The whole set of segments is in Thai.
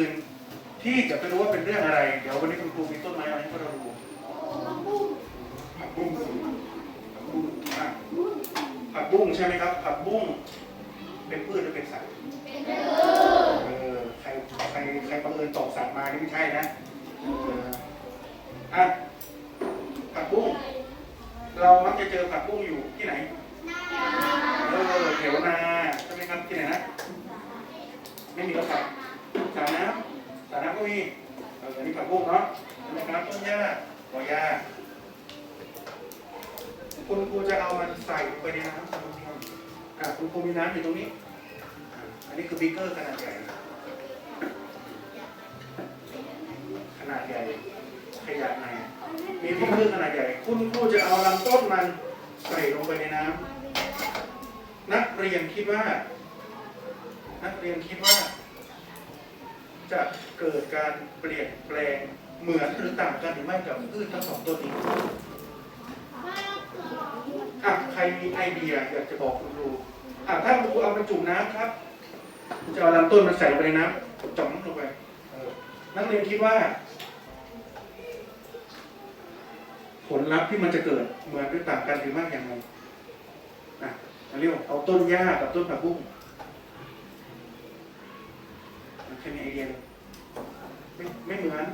อื่น ที่จะไปรู้ว่าเป็นเรื่องอะไร เดี๋ยววันนี้คุณครูมีต้นไม้มาให้พวกเราดูผักบุ้งผักบุ้งอะผักบุ้งใช่ไหมครับผักบุ้งเป็นพืชหรือเป็นสัตว์เออใครใครใครบังเอิญตกสัตว์มานี่ไม่ใช่นะเอออะผักบุ้งเรามักจะเจอผักบุ้งอยู่ที่ไหนเออแถวนาใช่ไหมครับที่ไหนนะไม่มีรถไฟ สรน้ำสรน้ำก็มีเอออันนี้ผักบุ้งเนาะใช่ไหมครับต้นหญ้าดอกหญ้าคุณครูจะเอามันใส่ลงไปในน้ำครับอะคุณครูมีน้ำอยู่ตรงนี้ อันนี้คือบิ๊กเกอร์ขนาดใหญ่ ขนาดใหญ่ขยะในมีบิ๊กเกอร์ขนาดใหญ่ คุณครูจะเอาลำต้นมันใส่ลงไปในน้ำนักเรียนคิดว่า นักเรียนคิดว่า จะเกิดการเปลี่ยนแปลงเหมือนหรือต่างกันหรือไม่กับพืชทั้งสองต้นนี้อะใครมีไอเดียอยากจะบอกคุณครูอะถ้าคุณครูเอาไปจุ่มน้ำครับจะเอาลำต้นมันใส่ลงไปในน้ำจ่อมลงไปนักเรียนคิดว่า ผลลัพธ์ที่มันจะเกิดเหมือนหรือต่างกันหรือไม่อย่างไรอะเรียกเอาต้นหญ้ากับต้นผักบุ้ง แค่นี้ไอเดียเลยไม่ไม่เหมือน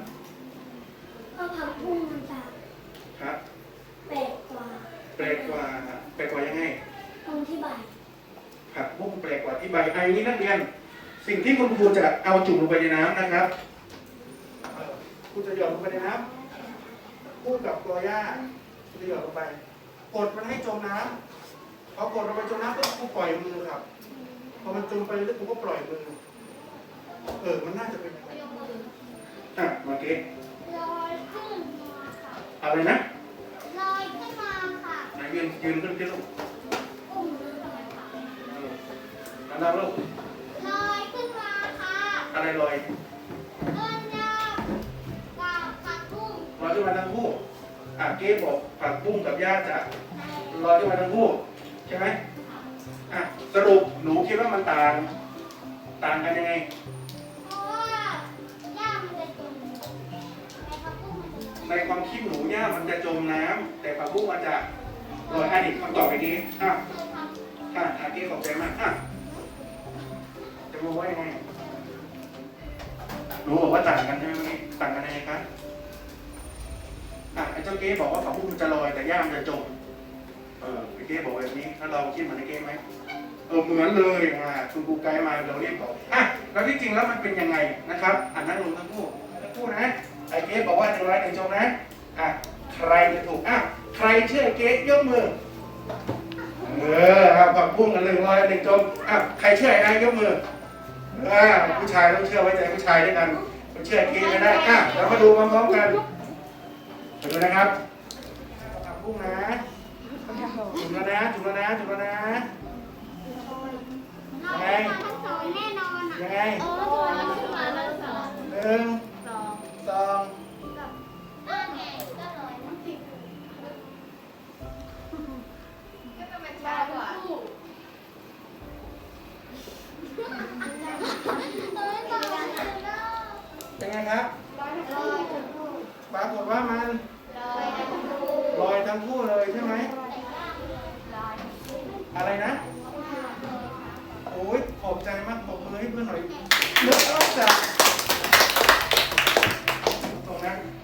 ก็ผักบุ้งมันจะครับแปลกกว่าแปลกกว่าแปลกกว่ายังไงตรงที่ใบผักบุ้งแปลกกว่าที่ใบไอ้นี้นักเรียน สิ่งที่คุณครูจะเอาจุ่มลงไปในน้ำนะครับเอ่อคุณจะหยอดลงไปในน้ำคู่กับตัวหญ้าคุณจะหยอดลงไป กดมันให้จมน้ำพอกดลงไปจมน้ำปุ๊บคุณปล่อยมือครับพอมันจมไปแล้วคุณก็ปล่อยมือ เออ มันน่าจะเป็นยังไงอะมาเก๊ลอยขึ้นมาค่ะอะไรนะลอยขึ้นมาค่ะไหนยืนยืนขึ้นที่ลูกอุ้มมือลอยค่ะเออดังๆลูกลอยขึ้นมาค่ะอะไรลอยต้นยาวกับผักบุ้งลอยขึ้นมาทั้งคู่อะเก๊บอกผักบุ้งกับหญ้าจะลอยขึ้นมาทั้งคู่ใช่ไหมอะสรุปหนูคิดว่ามันต่าง ต่างกันยังไงเในความคิดหนูหญ้ามันจะจมน้ำแต่ผักบุ้งมันจะลอยอันนี้คำตอบไปนี้อะเคยทำอะอาเก๊ขอบใจมากอะจะมองว่ายังไงหนูบอกว่าต่างกันใช่ไหมเมื่อกี้ต่างกันยังไงครับอะไอ้เจ้าเก๊บอกว่าผักบุ้งมันจะลอยแต่หญ้ามันจะจมเออไอ้เก๊บอกแบบนี้ถ้าเราคิดเหมือนไอ้เก๊ไหมเออเหมือนเลยมาคุณครูไกด์มาเราเรียกบอกอะแล้วที่จริงแล้วมันเป็นยังไงนะครับ อ่านนั่งลงทั้งคู่ทั้งคู่นะ ไอ้เก๊บอกว่าหนึ่งร้อยหนึ่งจมนะอะใครจะถูกอะใครเชื่อไอ้เก๊ยกมือเออครับผักบุ้งกันหนึ่งร้อยหนึ่งจมอะใครเชื่อไอ้ไอ้ยกมืออ่าผู้ชายต้องเชื่อไว้ใจผู้ชายด้วยกันคนเชื่อไอ้เก๊ไม่ได้อะเรามาดูพร้อมๆกันมาดูนะครับผักบุ้งนะจุ่มแล้วนะจุ่มแล้วนะจุ่มแล้วนะลอยขึ้นมาทั้งสองแน่นอนอะยังไงเออลอยขึ้นมาทั้งสองหนึ่ง ส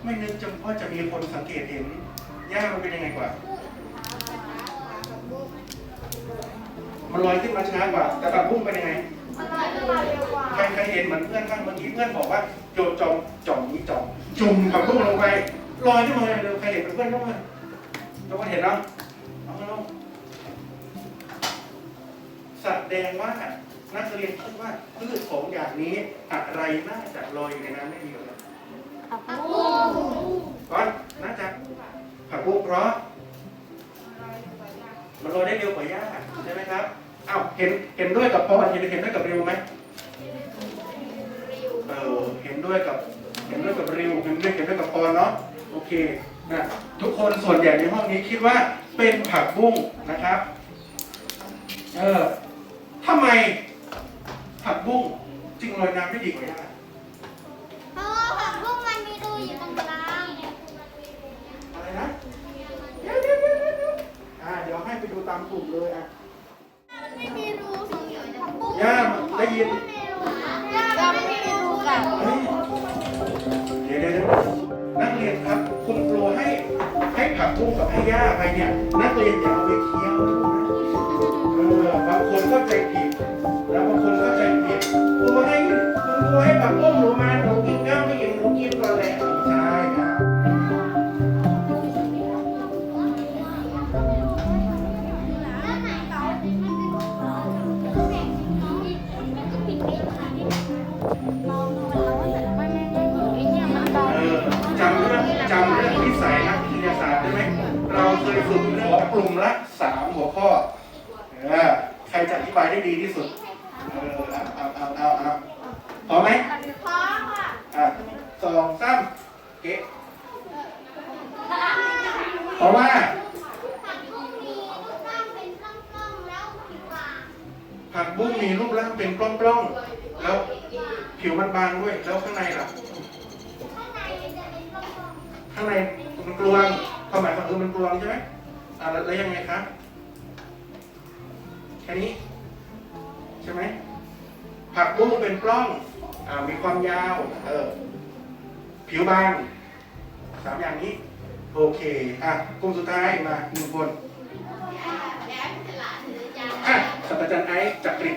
ไม่นึกจำว่าจะมีคนสังเกตเห็นหญ้ามันเป็นยังไงกว่า มันลอยขึ้นมาช้ากว่า แต่ผักบุ้งเป็นยังไงมันลอยขึ้นมาเร็วกว่าใครใครเห็นเหมือนเพื่อนบ้างเมื่อกี้เพื่อนบอกว่าโจมจอมจ่อมนี้จ่อมจุ่มผักบุ้งลงไปลอยขึ้นมาเลยเร็วใครเห็นเป็นเพื่อนยกมือยกมือเห็นเนาะเอามาลงแสดงว่านักเรียนคิดว่าพืชของอย่างนี้อะไรน่าจะลอยอยู่ในน้ำไม่มีหรอกนะ ผักบุ้งก่อนน่าจะผักบุ้งเพราะมันลอยได้เร็วกว่าหญ้าใช่ไหมครับอ้าวเห็นเห็นด้วยกับพอเห็นเห็นด้วยกับเร็วไหมเออเห็นด้วยกับเห็นด้วยกับริวเห็นด้วยเห็นด้วยกับปอเนาะโอเคนะทุกคนส่วนใหญ่ในห้องนี้คิดว่าเป็นผักบุ้งนะครับ เออทำไมผักบุ้งจึงลอยน้ำไม่ดีกว่าย่า เพราะว่าผักบุ้งมันมีรูอยู่ตรงกลาง อะไรนะเดี๋ยวเดี๋ยวเดี๋ยวเดี๋ยวอ่าเดี๋ยวให้ไปดูตามกลุ่มเลยอะ ไม่มีรูสีผักบุ้ง ย่า ได้ยินไม่มีรูย่าไม่มีรูค่ะเฮ้ยเดี๋ยวเดี๋ยวเดี๋ยวนักเรียนครับ คุณครูให้ให้ผักบุ้งกับให้ย่าไปเนี่ย นักเรียนอย่าเอาไปเคี้ยวนะเออบางคนเข้าใจผิด แล้วบางคนเข้าใจผิดครูให้คุณครูให้ผักบุ้ง กเรื่องกลุ่มละสามหัวข้อเออใครจะอธิบายได้ดีที่สุด เออเอาเอาเอาเอาเอาพร้อมไหมพร้อมค่ะอะสองสามเก๊ะเพราะว่าผักบุ้งมีรูปร่างเป็นกล้องๆแล้วผิวบางผักบุ้งมีรูปร่างเป็นปล้องๆ แล้วผิวมันบางด้วย แล้วข้างในล่ะ ข้างในมันจะเป็นกล้องข้างในมันกลวงความหมายของคือมันกลวงใช่ไหม อ่าแล้วยังไงครับ แค่นี้ ใช่ไหมผักบุ้งเป็นปล้องอ่ามีความยาว เออ ผิวบางสามอย่างนี้ โอเค อะกลุ่มสุดท้ายมาหนึ่งคนอะสัตว์อาจารย์ไอซ์จักริด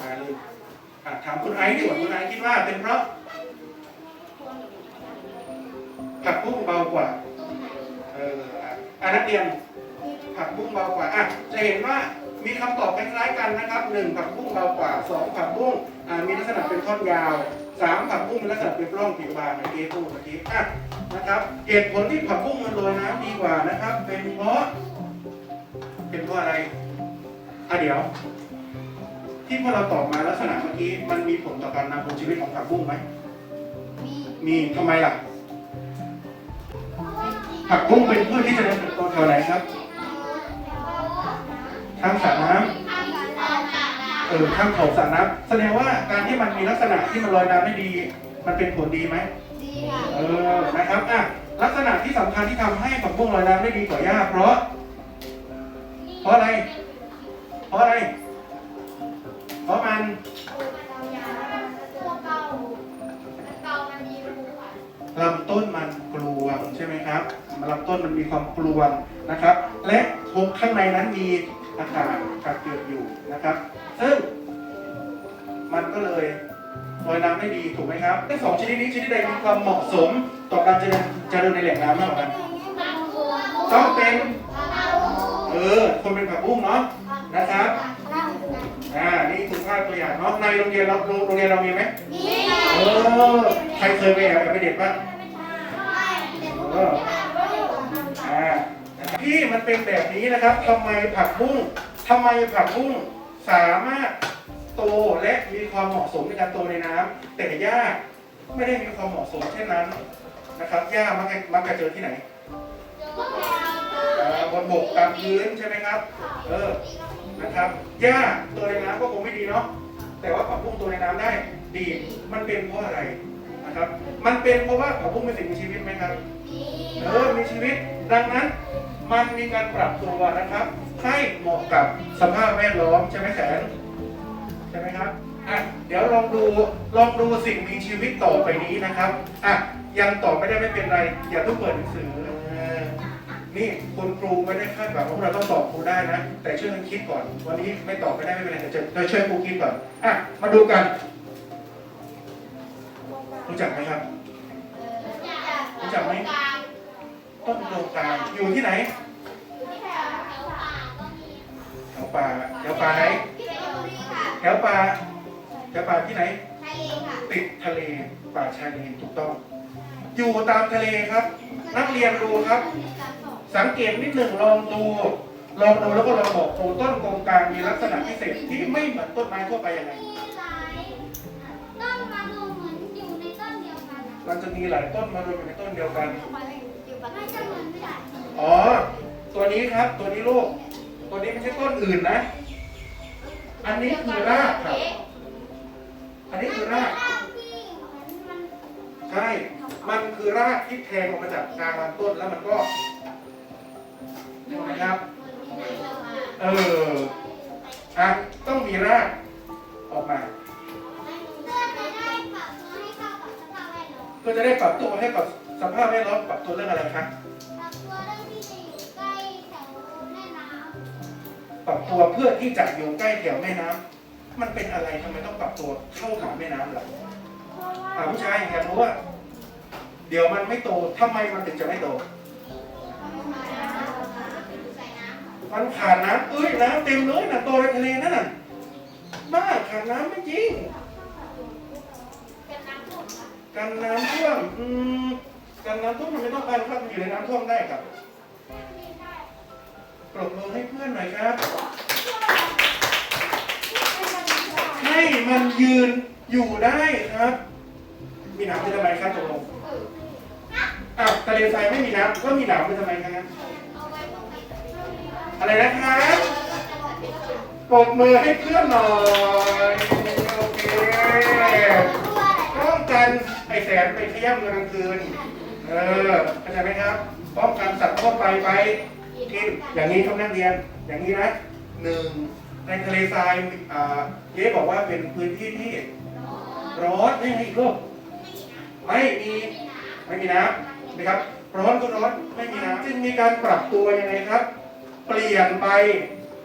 มาเลยอะถามคุณไอซ์ดีกว่าคุณไอซ์คิดว่าเป็นเพราะผักบุ้งเบากว่า อะอะนักเรียนผักบุ้งเบากว่าอะจะเห็นว่ามีคำตอบคล้ายๆกันนะครับหนึ่งผักบุ้งเบากว่าสองผักบุ้งอ่ามีลักษณะเป็นท่อนยาวสามผักบุ้งมีลักษณะเป็นปล้องผิวบางเมื่อกี้พูดเมื่อกี้อะนะครับเหตุผลที่ผักบุ้งมันลอยน้ำดีกว่านะครับ เป็นเพราะ เป็นเพราะอะไรอะเดี๋ยว ที่พวกเราตอบมาลักษณะเมื่อกี้มันมีผลต่อการนำพงชีวิตของผักบุ้งไหมมีทำไมล่ะ ผักบุ้งเป็นพืชที่เจะเริญเติบโตแถวไหนครับข้างสระน้ำเออข้างเขาสระน้ำแสดงว่าการที่มันมีลักษณะที่มันลอยน้ำได้ดี มันเป็นผลดีไหมดีค่ะ เออ นะครับ อะ ลักษณะที่สำคัญที่ทำให้ผักบุ้งลอยน้ำได้ดีกว่าหญ้าเพราะ เพราะอะไร เพราะอะไร เพราะมันตัวเก่าเก่ามันมีรูค่ะลำต้นมันกลวงใช่ไหมครับ ลำต้นมันมีความกลวงนะครับ และทงข้างในนั้นมีอากาศกักเก็บอยู่นะครับ ซึ่งมันก็เลยลอยน้ำได้ดีถูกไหมครับทั้งสองชนิดนี้ชนิดใดมีความเหมาะสมต่อการเจริญเจริญในแหล่งน้ำมากกว่ากันต้องเป็นเออคนเป็นผักบุ้งเนาะนะครับอ่านี่คือภาพตัวอย่างเนาะในโรงเรียนเราโรงเรียนเรามีไหมนี่เออใครเคยไปแอบแอบไปเด็ดบ้างอ่านะครับ ที่มันเป็นแบบนี้นะครับทำไมผักบุ้งทำไมผักบุ้งสามารถโตและมีความเหมาะสมในการโตในน้ำแต่หญ้าไม่ได้มีความเหมาะสมเช่นนั้นนะครับหญ้ามักจะมักจะเจอที่ไหนอ่าบนบกตามพื้นใช่ไหมครับ เออนะครับหญ้าตัวในน้ำก็คงไม่ดีเนาะแต่ว่าผักบุ้งตัวในน้ำได้ดี มันเป็นเพราะอะไรนะครับ มันเป็นเพราะว่าผักบุ้งเป็นสิ่งมีชีวิตไหมครับเออมีชีวิตดังนั้น มันมีการปรับตัวนะครับ ให้เหมาะกับสภาพแวดล้อมใช่ไหมแสนใช่ไหมครับอะเดี๋ยวลองดูลองดูสิ่งมีชีวิตต่อไปนี้นะครับอะยังตอบไม่ได้ไม่เป็นไร อย่าเพิ่งเปิดหนังสือเออนี่คุณครูไม่ได้คาดหวังว่าเราต้องตอบครูได้นะ แต่ช่วยกันคิดก่อน วันนี้ไม่ตอบไม่ได้ไม่เป็นไรแต่จะจะช่วยครูคิดก่อนอะมาดูกัน รู้จักไหมครับ รู้จักไหม ต้นโดงกลางอยู่ที่ไหนแถวป่าแถวป่าไหนแถวป่าแถวป่าที่ไหน ติดทะเลป่าชายเลนถูกต้อง อยู่ตามทะเลครับ นักเรียนดูครับ สังเกตนิดหนึ่งลองดูลองดูแล้วก็ลองบอกครูต้นกงกลางมีลักษณะพิเศษที่ไม่เหมือนต้นไม้ทั่วไปยังไงต้นมาดูเหมือนอยู่ในต้นเดียวกันอะมันจะมีหลายต้นมารวมอยู่ในต้นเดียวกันไม่จะเหมื อนกันอ๋อ ตัวนี้ครับ ตัวนี้ลูก ตัวนี้ไม่ใช่ต้นอื่นนะ อันนี้คือรากครับ อันนี้คือรากที่เหมือนมันใช่ มันคือรากที่แทงออกมาจากกลางลำต้นแล้วมันก็เห็นไหมครับ เออ อะ ต้องมีรากออกมาเพื่อจะได้ปรับตัวให้เข้ากับสภาพแวดล้อมเพื่อจะได้ปรับตัวให้กับ สภาพแวดล้อมปรับตัวเรื่องอะไรคะปรับตัวเรื่องที่จะอยู่ใกล้แถวแม่น้ำปรับตัวเพื่อที่จะอยู่ใกล้แถวแม่น้ำมันเป็นอะไรทำไมต้องปรับตัวเข้าหาแม่น้ำล่ะเพราะว่าอ่าผู้ชายอยากรู้ว่า เดี๋ยวมันไม่โตทำไมมันถึงจะไม่โต มันขาดน้ำเอ้ยน้ำเต็มเลยนะโตในทะเลนั่นน่ะบ้าขาดน้ำไม่จริงเป็นน้ำท่วมปะกันน้ำท่วมอืม กันน้ำท่วมมันไม่ต้องการครับมันอยู่ในน้ำท่วมได้ครับปรบมือให้เพื่อนหน่อยครับ ให้มันยืนอยู่ได้ครับ มีหนามเป็นทำไมครับตกลงอ้าวทะเลทรายไม่มีน้ำก็มีหนามเป็นทำไมครับเอาไว้ป้องกันอะไรนะครับปรบมือให้เพื่อนหน่อยโอเคป้องกันไอแสนไปขย้ำเงินกลางคืน เออเข้าใจไหมครับป้องกันสัตว์ทั่วไปไปกินอย่างนี้ครับนักเรียน อย่างนี้นะหนึ่งในทะเลทรายอ่าเจ๊บอกว่าเป็นพื้นที่ที่ร้อนไม่ให้อีกลูกไม่มีไม่มีน้ำนะครับ ร้อนก็ร้อนไม่มีน้ำจึงมีการปรับตัวยังไงครับ เปลี่ยนไป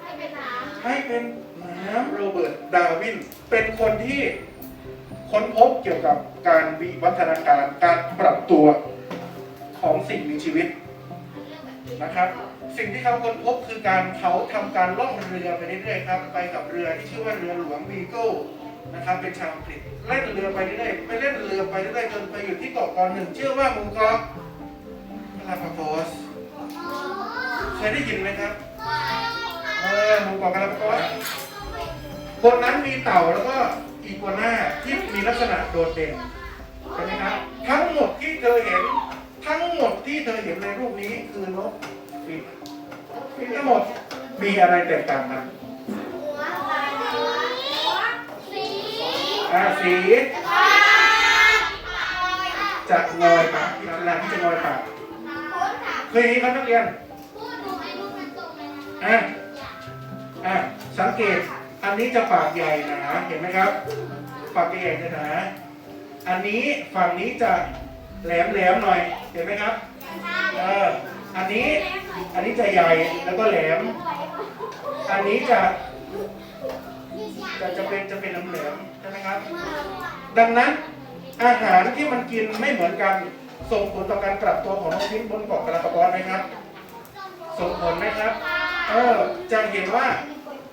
ให้เป็นน้ำให้เป็นน้ำโรเบิร์ตดาวิน เป็นคนที่ค้นพบเกี่ยวกับการวิวัฒนาการการปรับตัว ของสิ่งมีชีวิตนะครับ สิ่งที่เขาค้นพบคือการเขาทำการล่องเรือไปเรื่อยๆครับ ไปกับเรือที่ชื่อว่าเรือหลวงวีโก้นะครับ เป็นชาวอังกฤษเล่นเรือไปเรื่อยๆไปเล่นเรือไปเรื่อยๆจนไปอยู่ที่เกาะเกาะหนึ่งชื่อว่าหมู่เกาะพาราปาโกสเคยได้ยินไหมครับเออหมู่เกาะพาราปาโกสบนนั้นมีเต่าแล้วก็อีกัวน่าที่มีลักษณะโดดเด่นใช่ไหมครับ ทั้งหมดที่เธอเห็น ทั้งหมดที่เธอเห็นในรูปนี้คือนกฟินฟินทั้งหมดมีอะไรแตกต่างกันหัวลายหัวสีอ่าสีฟ้าจะงอยปากที่ลักษณะที่จะงอยปากโค้ดค่ะเคยเห็นครับนักเรียนพูดดูไอ้ลูกมันตรงเลยนะอะอะสังเกตอันนี้จะปากใหญ่หนาเห็นไหมครับ ปากใหญ่ๆหนาอันนี้ฝั่งนี้จะ แหลมแหลมหน่อย เห็นไหมครับ เออ อันนี้ อันนี้จะใหญ่ แล้วก็แหลม อันนี้จะ จะจะเป็นจะเป็นแหลมๆใช่ไหมครับ ดังนั้นอาหารที่มันกินไม่เหมือนกัน ส่งผลต่อการปรับตัวของนกพิษบนเกาะกระปะกอนไหมครับ ส่งผลไหมครับ เออ จะเห็นว่า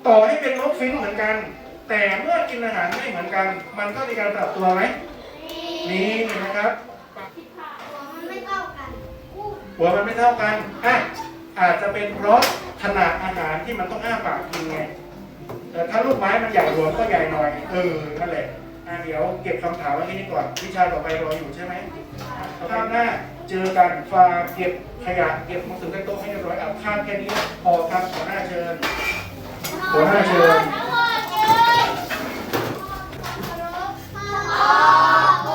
ต่อให้เป็นนกฟินเหมือนกัน แต่เมื่อกินอาหารไม่เหมือนกัน มันก็มีการปรับตัวไหมมีเห็นไหมครับ หัวมันไม่เท่ากันอะอาจจะเป็นเพราะขนาดอาหารที่มันต้องอ้าปากกินไงแต่ถ้าลูกไม้มันใหญ่หลวมก็ใหญ่หน่อยเออนั่นแหละอะเดี๋ยวเก็บคำถามไว้ที่นี่ก่อนวิชาต่อไปรออยู่ใช่ไหมข้างหน้าเจอกันฟากเก็บขยะเก็บหนังสือใต้โต๊ให้เรียบร้อยเอาข้ามแค่นี้พอครับหัวหน้าเชิญหัวหน้าเชิญ Oh!